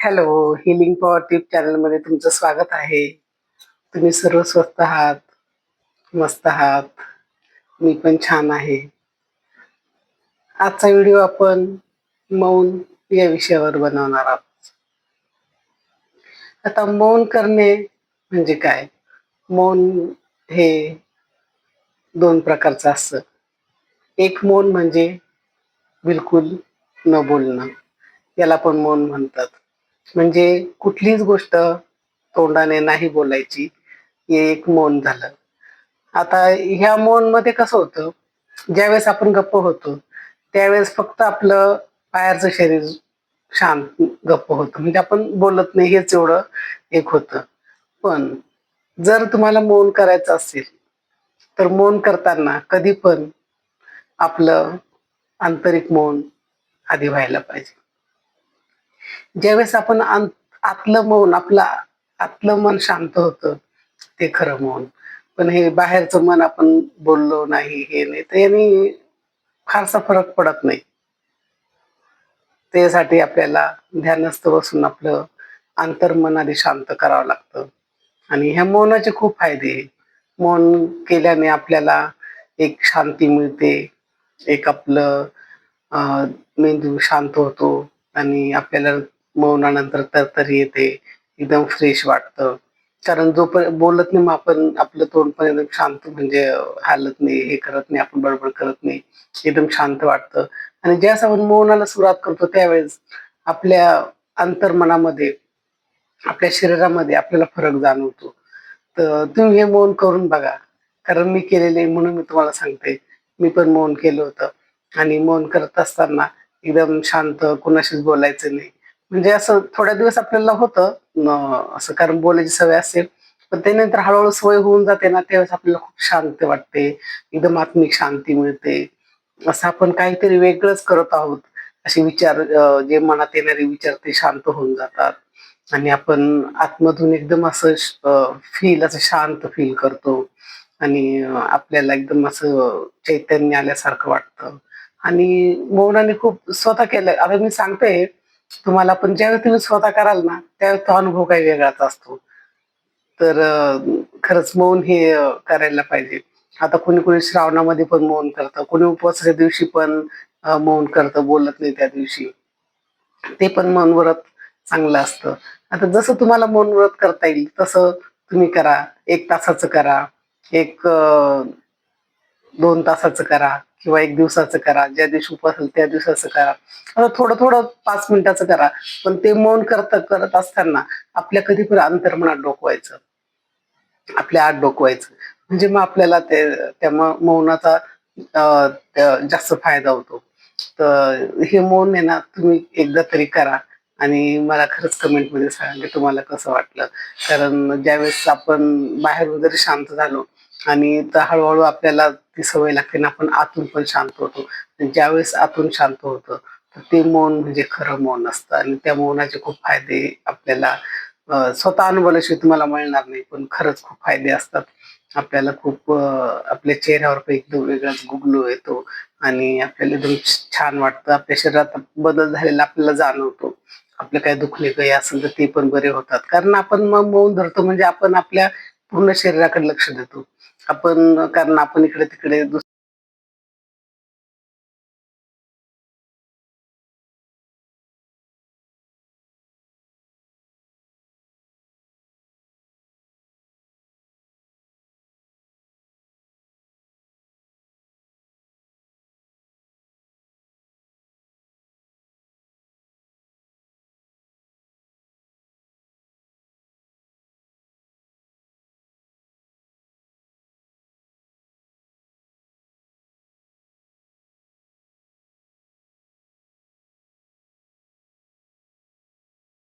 Hello healing power tip चॅनलमध्ये तुमचं स्वागत आहे. तुम्ही सर्व स्वस्त आहात मस्त आहात. मी पण छान आहे. आजचा व्हिडिओ आपण मौन या विषयावर बनवणार आहोत. आता मौन करणे म्हणजे काय? मौन हे दोन प्रकारचं असतं. एक मौन म्हणजे बिलकुल न बोलणं. याला पण मौन म्हणतात. म्हणजे कुठलीच गोष्ट तोंडाने नाही बोलायची. हे एक मौन झालं. आता ह्या मौनमध्ये कसं होतं? ज्यावेळेस आपण गप्प होतो त्यावेळेस फक्त आपलं बाहेरचं शरीर शांत गप्प होतं. म्हणजे आपण बोलत नाही हेच एवढं एक होतं. पण जर तुम्हाला मौन करायचं असेल तर मौन करताना कधी पण आपलं आंतरिक मौन आधी व्हायला पाहिजे. ज्यावेळेस आपण आतलं मौन आपलं आतलं मन शांत होतं ते खरं मौन. पण हे बाहेरचं मन आपण बोललो नाही हे नाही तर याने फारसा फरक पडत नाही. त्यासाठी आपल्याला ध्यानस्थ बसून आपलं अंतर्मन आधी शांत करावं लागतं. आणि ह्या मौनाचे खूप फायदे आहे. मौन केल्याने आपल्याला एक शांती मिळते एक आपलं अं, मेंदू शांत होतो आणि आपल्याला मौनानंतर तरतरी येते एकदम फ्रेश वाटतं. कारण जोपर्यंत बोलत नाही मग आपण आपलं तोंड पण एकदम शांत म्हणजे हालत नाही हे करत नाही आपण बडबड करत नाही एकदम शांत वाटतं. आणि ज्यास आपण मौनाला सुरुवात करतो त्यावेळेस आपल्या अंतर्मनामध्ये आपल्या शरीरामध्ये आपल्याला फरक जाणवतो. तर तुम्ही हे मौन करून बघा. कारण मी केलेले म्हणून मी तुम्हाला सांगते. मी पण मौन केलं होतं. आणि मौन करत असताना एकदम शांत कुणाशीच बोलायचं नाही. म्हणजे असं थोड्या दिवस आपल्याला होतं असं कारण बोलायची सवय असेल पण त्यानंतर हळूहळू सवय होऊन जाते ना त्यावेळेस आपल्याला खूप शांत वाटते एकदम आत्मिक शांती मिळते. असं आपण काहीतरी वेगळंच करत आहोत. असे विचार जे मनात येणारे विचार ते शांत होऊन जातात. आणि आपण आतमधून एकदम असं फील असं शांत फील करतो. आणि आपल्याला एकदम असं चैतन्य आल्यासारखं वाटतं. आणि मौनाने खूप स्वतः केलं आता मी सांगते तुम्हाला पण ज्यावेळी तुम्ही स्वतः कराल ना त्यावेळी तो अनुभव काही वेगळाच असतो. तर खरंच मौन हे करायला पाहिजे. आता कोणी कोणी श्रावणामध्ये पण मौन करतं कोणी उपवासाच्या दिवशी पण मौन करतं बोलत नाही त्या दिवशी. ते पण मौन व्रत चांगलं असतं. आता जसं तुम्हाला मौन व्रत करता येईल तसं तुम्ही करा. एक तासाचं करा. एक दोन तासाचं करा. किंवा एक दिवसाचं करा ज्या दिवशी उपास असेल त्या दिवसाचं करा. आता थोडं थोडं पाच मिनिटाचं करा पण ते मौन करत करत असताना आपल्या कधी पण अंतर्मनात डोकवायचं. आपल्या आत डोकवायचं. म्हणजे मग आपल्याला ते त्या मौनाचा जास्त फायदा होतो. तर हे मौन आहे ना तुम्ही एकदा तरी करा आणि मला खरंच कमेंटमध्ये सांगा की तुम्हाला कसं वाटलं. कारण ज्यावेळेस आपण बाहेर वगैरे शांत झालो आणि तर हळूहळू आपल्याला ती सवय लागते ना आपण आतून पण शांत होतो. ज्यावेळेस आतून शांत होतं तर ते मौन म्हणजे खरं मौन असतं. आणि त्या मौनाचे खूप फायदे आपल्याला स्वतः अनुभवल्याशिवाय तुम्हाला मिळणार नाही पण खरंच खूप फायदे असतात. आपल्याला खूप आपल्या चेहऱ्यावर पण एकदम वेगळाच गुगलू येतो आणि आपल्याला एकदम छान वाटतं. आपल्या शरीरात बदल झालेला आपल्याला जाणवतो. आपलं काय दुखले काही असेल तर ते पण बरे होतात. कारण आपण मग मौन धरतो म्हणजे आपण आपल्या पूर्ण शरीराकडे लक्ष देतो. आपण कारण आपण इकडे तिकडे दुस-